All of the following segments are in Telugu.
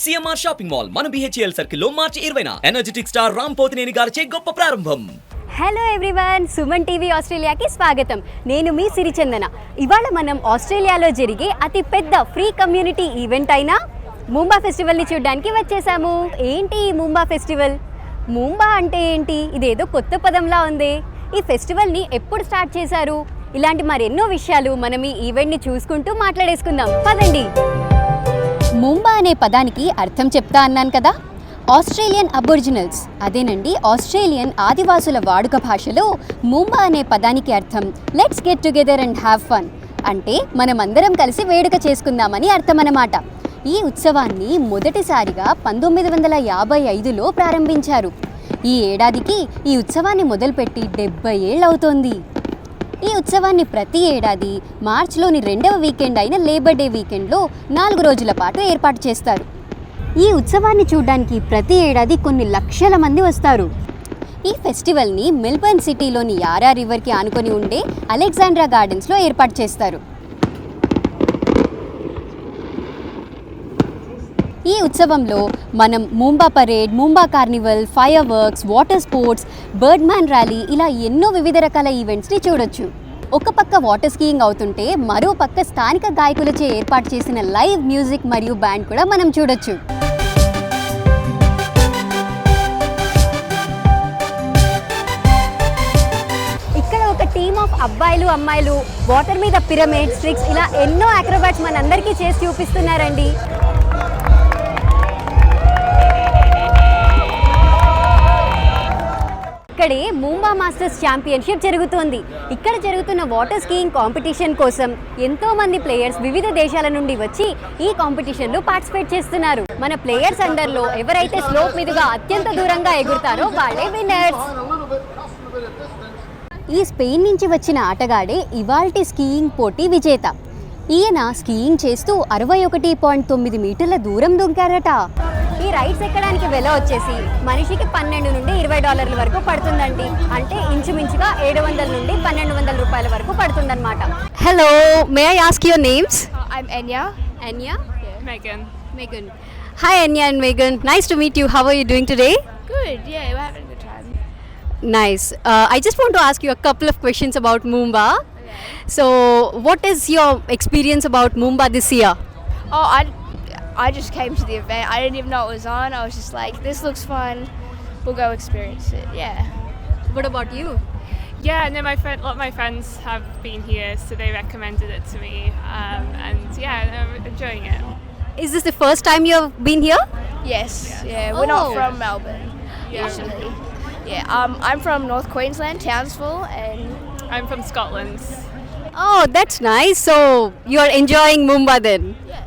సిఎంఆర్ షాపింగ్ మాల్ మన బిహెచ్ఎల్ సర్కిల్లో మార్చి ఇరవైన. ఎనర్జెటిక్ స్టార్ రామ్ పోతినేని గారిచే గొప్ప ప్రారంభం. హలో ఎవ్రీవన్ సుమన్ టీవీ ఆస్ట్రేలియాకి స్వాగతం. నేను మీ సిరిచందన ఇవాళ మనం ఆస్ట్రేలియాలో జరిగే అతి పెద్ద ఫ్రీ కమ్యూనిటీ ఈవెంట్ అయిన ముంబా ఫెస్టివల్ని చూడడానికి వచ్చేసాము. ఏంటి ఈ ముంబా ఫెస్టివల్? ముంబా అంటే ఏంటి? ఇదేదో కొత్త పదంలా ఉంది. ఈ ఫెస్టివల్ని ఎప్పుడు స్టార్ట్ చేశారు? ఇలాంటి మరెన్నో విషయాలు మనం ఈ ఈవెంట్ని చూసుకుంటూ మాట్లాడేసుకుందాం. పదండి. ముంబా అనే పదానికి అర్థం చెప్తా అన్నాను కదా. ఆస్ట్రేలియన్ అబొరిజినల్స్ అదేనండి ఆస్ట్రేలియన్ ఆదివాసుల వాడుక భాషలో ముంబా అనే పదానికి అర్థం. Let's get together and have fun అంటే మనమందరం కలిసి వేడుక చేసుకుందామని అర్థం అన్నమాట ఈ ఉత్సవాన్ని మొదటిసారిగా పంతొమ్మిది వందల యాభై ఐదులో ప్రారంభించారు. ఈ ఏడాదికి ఈ ఉత్సవాన్ని మొదలుపెట్టి డెబ్బై ఏళ్ళవుతోంది. ఈ ఉత్సవాన్ని ప్రతి ఏడాది మార్చిలోని రెండవ వీకెండ్ అయిన లేబర్ డే వీకెండ్లో నాలుగు రోజుల పాటు ఏర్పాటు చేస్తారు. ఈ ఉత్సవాన్ని చూడడానికి ప్రతి ఏడాది కొన్ని లక్షల మంది వస్తారు. ఈ ఫెస్టివల్ని మెల్బర్న్ సిటీలోని యారా రివర్కి ఆనుకొని ఉండే అలెగ్జాండ్రా గార్డెన్స్లో ఏర్పాటు చేస్తారు. ఈ ఉత్సవంలో మనం Moomba parade Moomba carnival fireworks water sports birdman rally ఇలా ఎన్నో వివిధ రకాల ఈవెంట్స్ని చూడొచ్చు. ఒక పక్క వాటర్ స్కీయింగ్ అవుతుంటే మరో పక్క స్థానిక గాయకులచే ఏర్పాటు చేసిన లైవ్ మ్యూజిక్ మరియు బ్యాండ్ కూడా మనం చూడొచ్చు. ఇక్కడ ఒక టీమ్ ఆఫ్ అబ్బాయిలు అమ్మాయిలు వాటర్ మీద పిరమిడ్ స్ట్రిక్స్ ఇలా ఎన్నో అక్రోబాట్స్ మనందరికీ చేసి చూపిస్తున్నారండి. ఇక్కడే ముంబా మాస్టర్స్ ఛాంపియన్షిప్ జరుగుతోంది. ఇక్కడ జరుగుతున్న వాటర్ స్కీయింగ్ కాంపిటీషన్ కోసం ఎంతో మంది ప్లేయర్స్ వివిధ దేశాల నుండి వచ్చి ఈ కాంపిటీషన్లో పార్టిసిపేట్ చేస్తున్నారు. మన ప్లేయర్స్ అండర్లో ఎవరైతే స్లోప్ మీదుగా అత్యంత దూరంగా ఎగురుతారో వాళ్ళే విన్నర్స్. ఈ స్పెయిన్ నుంచి వచ్చిన ఆటగాడే ఇవాల్టి స్కీయింగ్ పోటీ విజేత. ఈయన స్కీయింగ్ చేస్తూ అరవై ఒకటి పాయింట్ తొమ్మిది మీటర్ల దూరం దూకారట. ఈ రైడ్స్ ఎక్కడానికి వెల వచ్చేసి మనిషికి పన్నెండు నుండి ఇరవై డాలర్ల వరకు పడుతుందండి. అంటే ఇంచుమించుగా ఏడు వందల నుండి పన్నెండు వందల రూపాయల వరకు పడుతుంది పడుతుందన్నమాట hello may I ask your names I'm Enya Enya Megan Megan hi Enya and Megan nice to meet you how are you doing today good yeah nice I just want to ask you a couple of questions about Moomba so what is your experience about Moomba this year oh I just came to the event. I didn't even know it was on. I was just like, this looks fun. We'll go experience it. Yeah. What about you? Yeah, no, my friend, a lot of my friends have been here, so they recommended it to me, um, and yeah, I'm enjoying it. Is this the first time you have been here? Yes. Yeah. We're not Oh. from Melbourne usually. Yeah. Um, I'm from North Queensland, Townsville, and I'm from Scotland. Oh, that's nice. So, you are enjoying Mumba then? yes.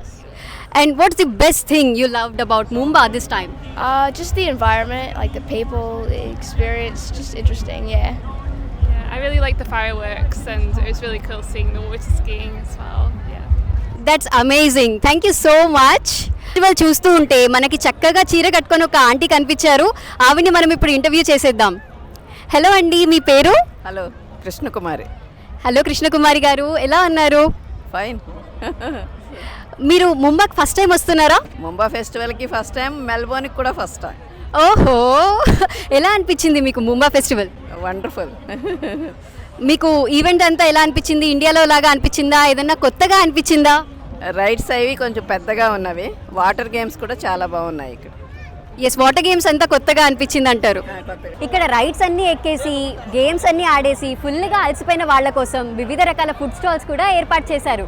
And what's the best thing you loved about Mumba this time? Uh, just the environment, like the people, the experience, just interesting. Yeah. Yeah, I really like the fireworks, and it was really cool seeing the water skiing as well. Yeah. That's amazing thank you so much festival చూస్తూ ఉంటే మనకి చక్కగా చీర కట్టుకొని ఒక ఆంటీ కనిపించారు ఆవిని మనం ఇప్పుడు ఇంటర్వ్యూ చేసేద్దాం హలో అండి మీ పేరు హలో కృష్ణకుమారి హలో కృష్ణకుమారి గారు ఎలా ఉన్నారు ఫైన్ మీరు ముంబాకి ఫస్ట్ టైం వస్తున్నారా? ముంబా ఫెస్టివల్కి ఫస్ట్ టైం మెల్బోర్న్కి కూడా ఫస్ట్ టైం ఓహో! ఎలా అనిపించింది మీకు ముంబా ఫెస్టివల్ వండర్ఫుల్ మీకు ఈవెంట్ అంతా ఎలా అనిపించింది? ఇండియాలో లాగా అనిపించిందా? ఏదన్నా కొత్తగా అనిపించిందా? రైడ్స్ అవి కొంచెం పెద్దగా ఉన్నవి. వాటర్ గేమ్స్ కూడా చాలా బాగున్నాయి ఇక్కడ. ఎస్ వాటర్ గేమ్స్ అంతా కొత్తగా అనిపించింది అంటారు. ఇక్కడ రైడ్స్ అన్ని ఎక్కేసి గేమ్స్ అన్ని ఆడేసి ఫుల్గా అలసిపోయిన వాళ్ళ కోసం వివిధ రకాల ఫుడ్ స్టాల్స్ కూడా ఏర్పాటు చేశారు.